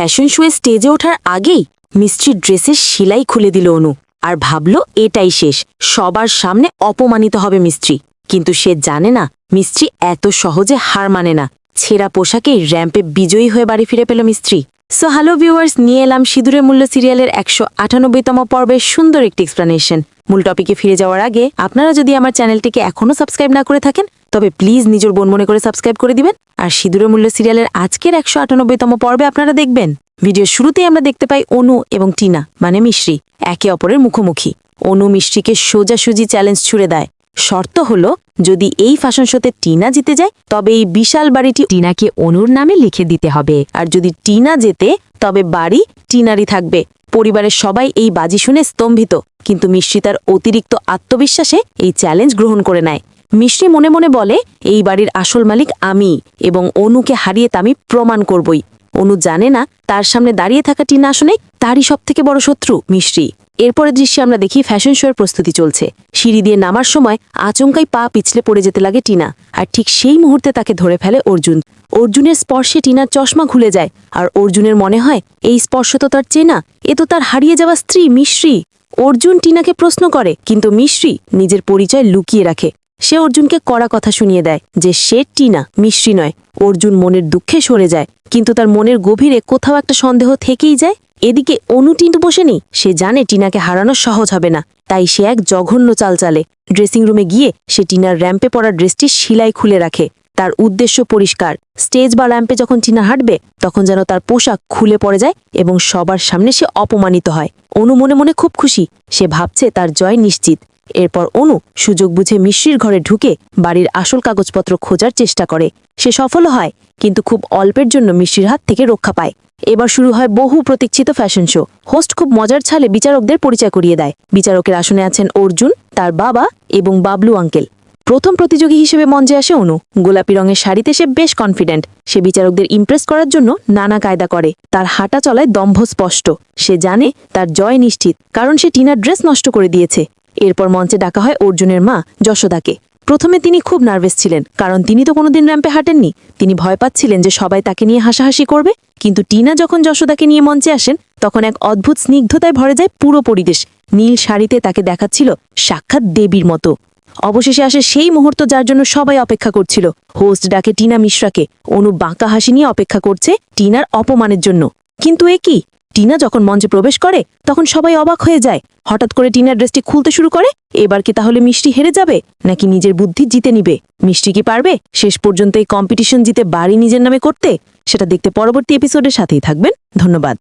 Fashion শোয়ে স্টেজে ওঠার আগেই মিস্ত্রির ড্রেসের সেলাই খুলে দিল অনু আর ভাবল এটাই শেষ, সবার সামনে অপমানিত হবে মিস্ত্রি। কিন্তু সে জানে না, মিস্ত্রি এত সহজে হার মানে না। ছেঁড়া পোশাকেই র্যাম্পে বিজয়ী হয়ে বাড়ি ফিরে পেল মিস্ত্রি। সো হ্যালো ভিউয়ার্স নিয়ে এলাম সিঁদুরের মূল্য সিরিয়ালের একশো আটানব্বইতম পর্বের সুন্দর একটি এক্সপ্লানেশন মূল টপিকে ফিরে যাওয়ার আগে, আপনারা যদি আমার চ্যানেলটিকে এখনও সাবস্ক্রাইব না করে থাকেন তবে প্লিজ নিজের বোন মনে করে সাবস্ক্রাইব করে দিবেন আর সিঁদুরের মূল্য সিরিয়ালের আজকের একশো আটানব্বইতম পর্বে আপনারা দেখবেন। ভিডিওর শুরুতেই আমরা দেখতে পাই অনু এবং টিনা মানে মিশ্রি, একে অপরের মুখোমুখি। অনু মিশ্রিকে সোজাসুজি চ্যালেঞ্জ ছুড়ে দেয়। শর্ত হলো, যদি এই ফ্যাশন শোতে টিনা জিতে যায়, তবে এই বিশাল বাড়িটি টিনাকে অনুর নামে লিখে দিতে হবে। আর যদি টিনা জেতে, তবে বাড়ি টিনারই থাকবে। পরিবারের সবাই এই বাজি শুনে স্তম্ভিত। কিন্তু মিশ্রি তার অতিরিক্ত আত্মবিশ্বাসে এই চ্যালেঞ্জ গ্রহণ করে নেয়। মিশ্রি মনে মনে বলে, এই বাড়ির আসল মালিক আমি এবং অনুকে হারিয়ে তা আমি প্রমাণ করবই। অনু জানে না তার সামনে দাঁড়িয়ে থাকা টিনা আসনে তারই সব থেকে বড় শত্রু মিশ্রি এরপরের দৃশ্যে আমরা দেখি ফ্যাশন শোয়ের প্রস্তুতি চলছে। সিঁড়ি দিয়ে নামার সময় আচমকাই পা পিছলে পড়ে যেতে লাগে টিনা, আর ঠিক সেই মুহূর্তে তাকে ধরে ফেলে অর্জুন। অর্জুনের স্পর্শে টিনার চশমা খুলে যায়, আর অর্জুনের মনে হয়, এই স্পর্শ তো তার চেনা, এ তো তার হারিয়ে যাওয়া স্ত্রী মিশ্রি অর্জুন টিনাকে প্রশ্ন করে, কিন্তু মিশ্রি নিজের পরিচয় লুকিয়ে রাখে। সে অর্জুনকে কড়া কথা শুনিয়ে দেয় যে সে টিনা মিশ্রি নয়। অর্জুন মনের দুঃখে সরে যায়, কিন্তু তার মনের গভীরে কোথাও একটা সন্দেহ থেকেই যায়। এদিকে অনু বসে নেই। সে জানে টিনাকে হারানো সহজ হবে না, তাই সে এক জঘন্য চাল চালে। ড্রেসিং রুমে গিয়ে সে টিনার র্যাম্পে পড়া ড্রেসটি সিলাই খুলে রাখে। তার উদ্দেশ্য পরিষ্কার। স্টেজ বা র্যাম্পে যখন টিনা হাঁটবে, তখন যেন তার পোশাক খুলে পড়ে যায় এবং সবার সামনে সে অপমানিত হয়। অনু মনে মনে খুব খুশি। সে ভাবছে তার জয় নিশ্চিত। এরপর অনু সুযোগ বুঝে মিশ্রির ঘরে ঢুকে বাড়ির আসল কাগজপত্র খোঁজার চেষ্টা করে। সে সফল হয়, কিন্তু খুব অল্পের জন্য মিশ্রির হাত থেকে রক্ষা পায়। এবার শুরু হয় বহু প্রতীক্ষিত ফ্যাশন শো। হোস্ট খুব মজার ছালে বিচারকদের পরিচয় করিয়ে দেয়। বিচারকের আসনে আছেন অর্জুন, তার বাবা এবং বাবলু আঙ্কেল। প্রথম প্রতিযোগী হিসেবে মঞ্চে আসে অনু। গোলাপি রঙের শাড়িতে সে বেশ কনফিডেন্ট সে বিচারকদের ইমপ্রেস করার জন্য নানা কায়দা করে। তার হাঁটা চলায় দম্ভ স্পষ্ট। সে জানে তার জয় নিশ্চিত, কারণ সে টিনার ড্রেস নষ্ট করে দিয়েছে। এরপর মঞ্চে ডাকা হয় অর্জুনের মা যশোদাকে। প্রথমে তিনি খুব নার্ভাস ছিলেন, কারণ তিনি তো কোনোদিন র্যাম্পে হাঁটেননি। তিনি ভয় পাচ্ছিলেন যে সবাই তাকে নিয়ে হাসাহাসি করবে, কিন্তু টিনা যখন যশোদাকে নিয়ে মঞ্চে আসেন, তখন এক অদ্ভুত স্নিগ্ধতায় ভরে যায় পুরো পরিবেশ। নীল শাড়িতে তাকে দেখাচ্ছিল সাক্ষাৎ দেবীর মতো। অবশেষে আসে সেই মুহূর্ত যার জন্য সবাই অপেক্ষা করছিল। হোস্ট ডাকে টিনা মিশ্রাকে। অনু বাঁকা হাসি নিয়ে অপেক্ষা করছে টিনার অপমানের জন্য। কিন্তু এ কি? টিনা যখন মঞ্চে প্রবেশ করে, তখন সবাই অবাক হয়ে যায়। হঠাৎ করে টিনার ড্রেসটি খুলতে শুরু করে, এবার কি তাহলে মিষ্টি হেরে যাবে, নাকি নিজের বুদ্ধি জিতে নিবে? মিষ্টি কি পারবে? শেষ পর্যন্ত এই কম্পিটিশন জিতে বাড়ি নিজের নামে করতে? সেটা দেখতে পরবর্তী এপিসোডের সাথেই থাকবেন। ধন্যবাদ।